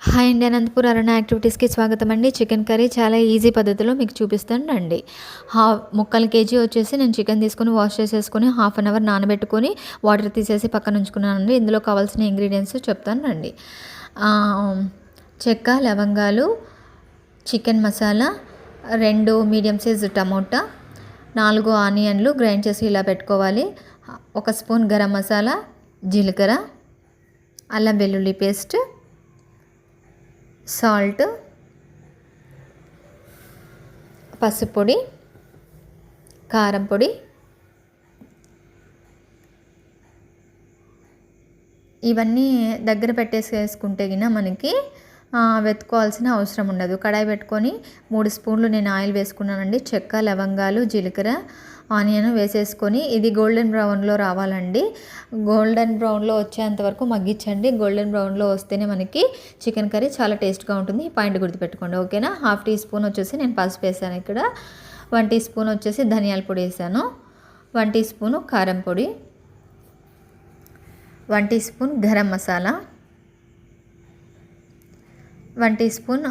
Hi అండి అనంతపూర్ అరణ్య యాక్టివిటీస్కి స్వాగతం అండి చికెన్ కర్రీ చాలా ఈజీ పద్ధతిలో మీకు చూపిస్తాను రండి హా ముక్కలు కేజీ వచ్చేసి నేను చికెన్ తీసుకొని వాష్ చేసేసుకొని హాఫ్ అన్ అవర్ నానబెట్టుకొని వాటర్ తీసేసి పక్కన ఉంచుకున్నానండి. ఇందులో కావాల్సిన ఇంగ్రీడియంట్స్ చెప్తాను రండి చెక్క లవంగాలు చికెన్ మసాలా రెండు మీడియం సైజ్ టమోటా నాలుగు ఆనియన్లు గ్రైండ్ చేసి ఇలా పెట్టుకోవాలి. ఒక స్పూన్ గరం మసాలా జీలకర్ర అల్లం వెల్లుల్లి పేస్ట్ సాల్ట్ పసుపు పొడి కారం పొడి ఇవన్నీ దగ్గర పెట్టేసి వేసుకుంటే గిన మనకి వెతుకోవాల్సిన వెతుక్కోవాల్సిన అవసరం ఉండదు. కడాయి పెట్టుకొని మూడు స్పూన్లు నేను ఆయిల్ వేసుకున్నానండి. చెక్క లవంగాలు జీలకర్ర ఆనియన్ వేసేసుకొని ఇది గోల్డెన్ బ్రౌన్లో రావాలండి. గోల్డెన్ బ్రౌన్లో వచ్చేంత వరకు మగ్గించండి. గోల్డెన్ బ్రౌన్లో వస్తేనే మనకి చికెన్ కర్రీ చాలా టేస్ట్గా ఉంటుంది. ఈ పాయింట్ గుర్తుపెట్టుకోండి ఓకేనా? హాఫ్ టీ స్పూన్ వచ్చేసి నేను పసుపు వేసాను ఇక్కడ. వన్ టీ స్పూన్ వచ్చేసి ధనియాల పొడి వేసాను. వన్ టీ స్పూను కారం పొడి. One teaspoon garam masala. One teaspoon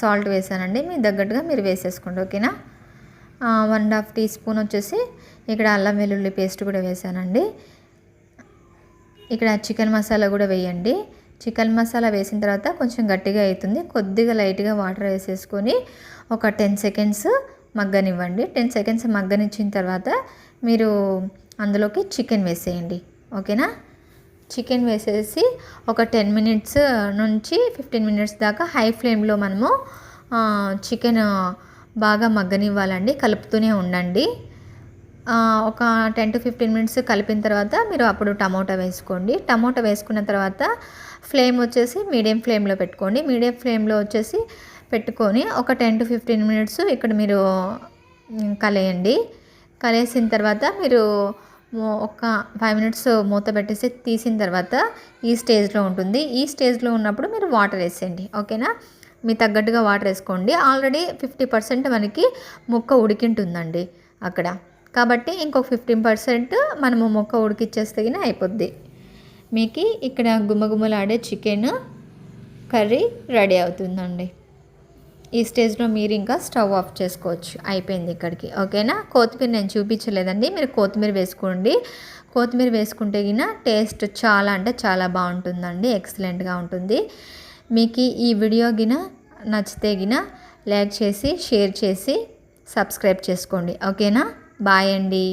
salt వేసానండి. మీ తగ్గట్టుగా మీరు వేసేసుకోండి ఓకేనా? One and half teaspoon వచ్చేసి ఇక్కడ అల్లం వెల్లుల్లి పేస్ట్ కూడా వేసానండి. ఇక్కడ చికెన్ మసాలా కూడా వేయండి. చికెన్ మసాలా వేసిన తర్వాత కొంచెం గట్టిగా అవుతుంది. కొద్దిగా లైట్గా వాటర్ వేసేసుకొని ఒక టెన్ సెకండ్స్ మగ్గనివ్వండి. టెన్ సెకండ్స్ మగ్గనిచ్చిన తర్వాత మీరు అందులోకి చికెన్ వేసేయండి ఓకేనా? చికెన్ వేసేసి ఒక టెన్ మినిట్స్ నుంచి ఫిఫ్టీన్ మినిట్స్ దాకా హై ఫ్లేమ్లో మనము చికెన్ బాగా మగ్గనివ్వాలండి. కలుపుతూనే ఉండండి. ఒక టెన్ టు ఫిఫ్టీన్ మినిట్స్ కలిపిన తర్వాత మీరు అప్పుడు టమోటా వేసుకోండి. టమోటా వేసుకున్న తర్వాత ఫ్లేమ్ వచ్చేసి మీడియం ఫ్లేమ్లో పెట్టుకోండి. మీడియం ఫ్లేమ్లో వచ్చేసి పెట్టుకొని ఒక టెన్ టు ఫిఫ్టీన్ మినిట్స్ ఇక్కడ మీరు కలేయండి కలయండి. కలిసిన తర్వాత మీరు ఒక ఫైవ్ మినిట్స్ మూత పెట్టేసి తీసిన తర్వాత ఈ స్టేజ్లో ఉంటుంది. ఈ స్టేజ్లో ఉన్నప్పుడు మీరు వాటర్ వేసేయండి. ఓకేనా? మీ తగ్గట్టుగా వాటర్ వేసుకోండి. ఆల్రెడీ ఫిఫ్టీ పర్సెంట్ మనకి ముక్క ఉడికింటుందండి అక్కడ. కాబట్టి ఇంకొక ఫిఫ్టీన్ పర్సెంట్ మనము ముక్క ఉడికిచ్చేస్తే అయిపోద్ది. మీకు ఇక్కడ గుమ్మగుమ్మలాడే చికెన్ కర్రీ రెడీ అవుతుందండి. ఈ స్టేజ్లో మీరు ఇంకా స్టవ్ ఆఫ్ చేసుకోవచ్చు. అయిపోయింది ఇక్కడికి. ఓకేనా? కొత్తిమీర నేను చూపించలేదండి. మీరు కొత్తిమీర వేసుకోండి. కొత్తిమీర వేసుకుంటే గిన టేస్ట్ చాలా అంటే చాలా బాగుంటుందండి. ఎక్సలెంట్గా ఉంటుంది. మీకు ఈ వీడియో గిన నచ్చితే గిన లైక్ చేసి షేర్ చేసి సబ్స్క్రైబ్ చేసుకోండి. ఓకేనా? బాయ్ అండి.